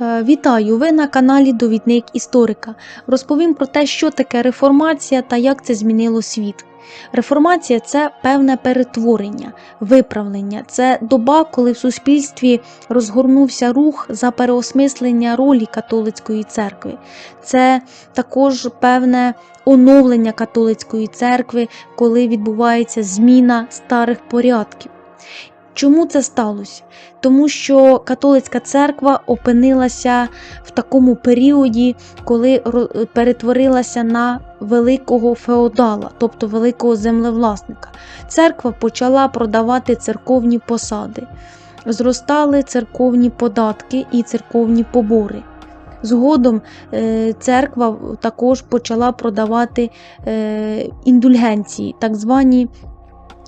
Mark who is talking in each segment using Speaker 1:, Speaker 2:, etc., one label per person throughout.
Speaker 1: Е, Вітаю! Ви на каналі Довідник Історика. Розповім про те, що таке реформація та як це змінило світ. Реформація це певне перетворення, виправлення. Це доба, коли в суспільстві розгорнувся рух за переосмислення ролі католицької церкви. Це також певне оновлення католицької церкви, коли відбувається зміна старих порядків. Чому це сталося? Тому що католицька церква опинилася в такому періоді, коли перетворилася на великого феодала, тобто великого землевласника. Церква почала продавати церковні посади, зростали церковні податки і церковні побори. Згодом е, церква також почала продавати е, індульгенції, так звані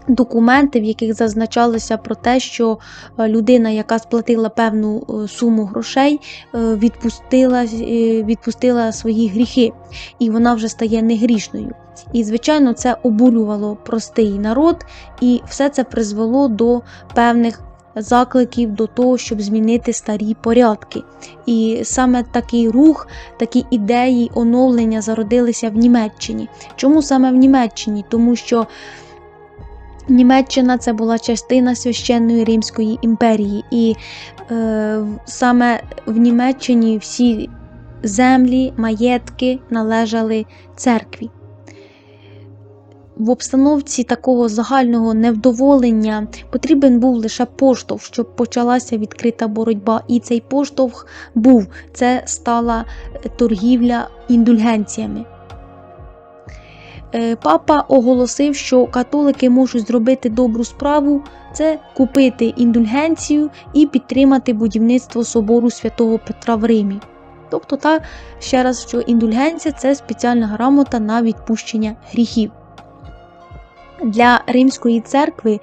Speaker 1: документи, в яких зазначалося про те, що е, людина, яка сплатила певну е, суму грошей, е, відпустила, відпустила свої гріхи, і вона вже стає негрішною. І, звичайно, це обурювало простий народ, і все це призвело до певних закликів до того, щоб змінити старі порядки. І саме такий рух, такі ідеї оновлення зародилися в Німеччині. Чому саме в Німеччині? Тому що Німеччина це була частина священної Римської імперії, і е, саме в Німеччині всі землі, маєтки належали церкві. В обстановці такого загального невдоволення потрібен був лише поштовх, щоб почалася відкрита боротьба. І цей поштовх був це стала торгівля індульгенціями. Е, Папа оголосив, що католики можуть зробити добру справу це купити індульгенцію і підтримати будівництво собору святого Петра в Римі. Тобто, та ще раз, що індульгенція це спеціальна грамота на відпущення гріхів. Для Римської церкви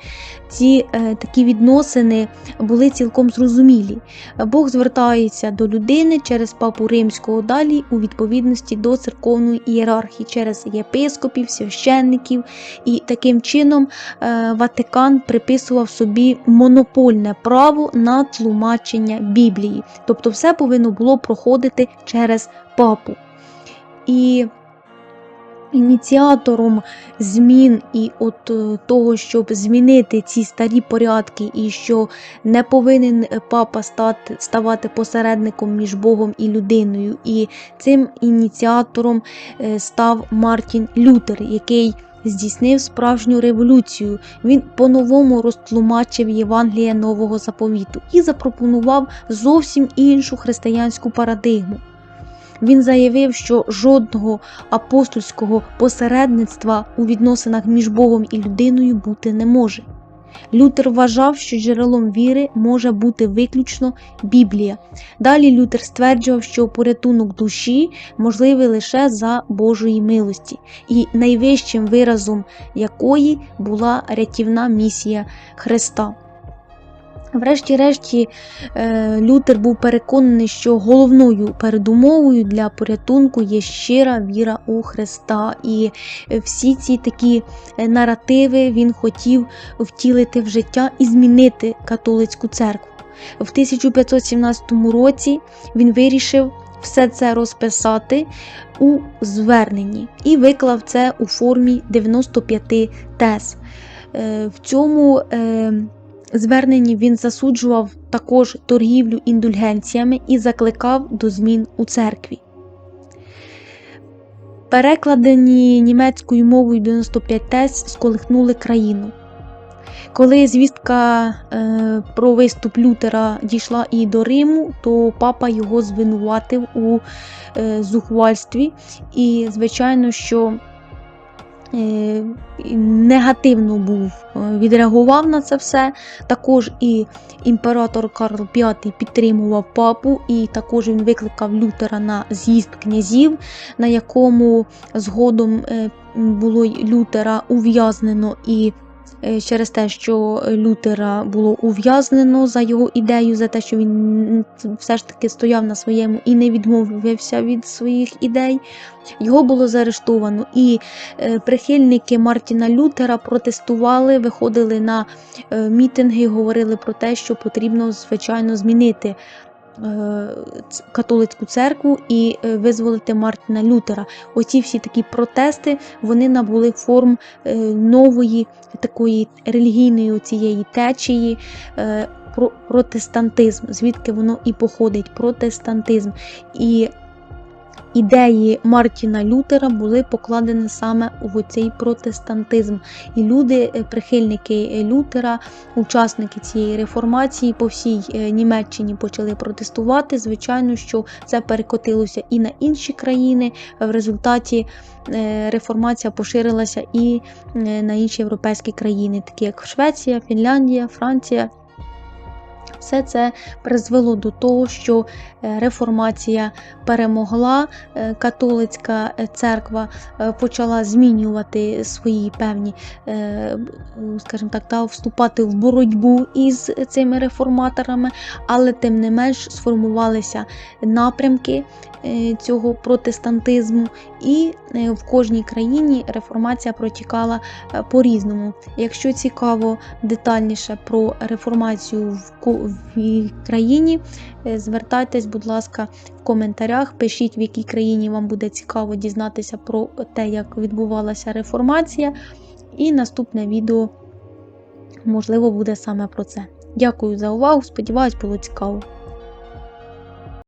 Speaker 1: ці е, такі відносини були цілком зрозумілі. Бог звертається до людини через папу римського далі у відповідності до церковної ієрархії, через єпископів, священників, і таким чином е, Ватикан приписував собі монопольне право на тлумачення Біблії. Тобто, все повинно було проходити через папу. І ініціатором змін і от е, того, щоб змінити ці старі порядки, і що не повинен папа стати, ставати посередником між Богом і людиною. І цим ініціатором е, став Мартін Лютер, який здійснив справжню революцію. Він по-новому розтлумачив Євангеліє нового заповіту і запропонував зовсім іншу християнську парадигму. Він заявив, що жодного апостольського посередництва у відносинах між Богом і людиною бути не може. Лютер вважав, що джерелом віри може бути виключно Біблія. Далі Лютер стверджував, що порятунок душі можливий лише за Божої милості, і найвищим виразом якої була рятівна місія Христа. Врешті-решті е, Лютер був переконаний, що головною передумовою для порятунку є щира віра у Христа. І всі ці такі е, наративи він хотів втілити в життя і змінити католицьку церкву. В 1517 році він вирішив все це розписати у зверненні і виклав це у формі 95 тез. Е, В цьому е, зверненні він засуджував також торгівлю індульгенціями і закликав до змін у церкві. Перекладені німецькою мовою 95 тез сколихнули країну. Коли звістка е, про виступ Лютера дійшла і до Риму, то папа його звинуватив у е, зухвальстві, і, звичайно, що негативно був, е, відреагував на це все. Також і імператор Карл V підтримував папу, і також він викликав Лютера на з'їзд князів, на якому згодом е, було Лютера ув'язнено і. Е, Через те, що Лютера було ув'язнено за його ідею, за те, що він все ж таки стояв на своєму і не відмовився від своїх ідей, його було заарештовано. І е, прихильники Мартіна Лютера протестували, виходили на е, мітинги, говорили про те, що потрібно, звичайно, змінити католицьку церкву і е, визволити Мартіна Лютера. Оці всі такі протести вони набули форм е, нової такої релігійної цієї течії. е, про- Протестантизм, звідки воно і походить, протестантизм. І ідеї Мартіна Лютера були покладені саме в цей протестантизм. І люди, е, прихильники Лютера, учасники цієї реформації по всій е, Німеччині почали протестувати. Звичайно, що це перекотилося і на інші країни. В результаті е, реформація поширилася і на інші європейські країни, такі як Швеція, Фінляндія, Франція. Все це призвело до того, що е, реформація перемогла, е, католицька е, церква почала змінювати свої певні, скажімо так, та вступати в боротьбу із цими реформаторами, але тим не менш сформувалися напрямки цього протестантизму, і в кожній країні реформація протікала по-різному. Якщо цікаво детальніше про реформацію в країні, е, звертайтесь, будь ласка, в коментарях, пишіть, в якій країні вам буде цікаво дізнатися про те, як відбувалася реформація. І наступне відео, можливо, буде саме про це. Дякую за увагу. Сподіваюсь, було цікаво.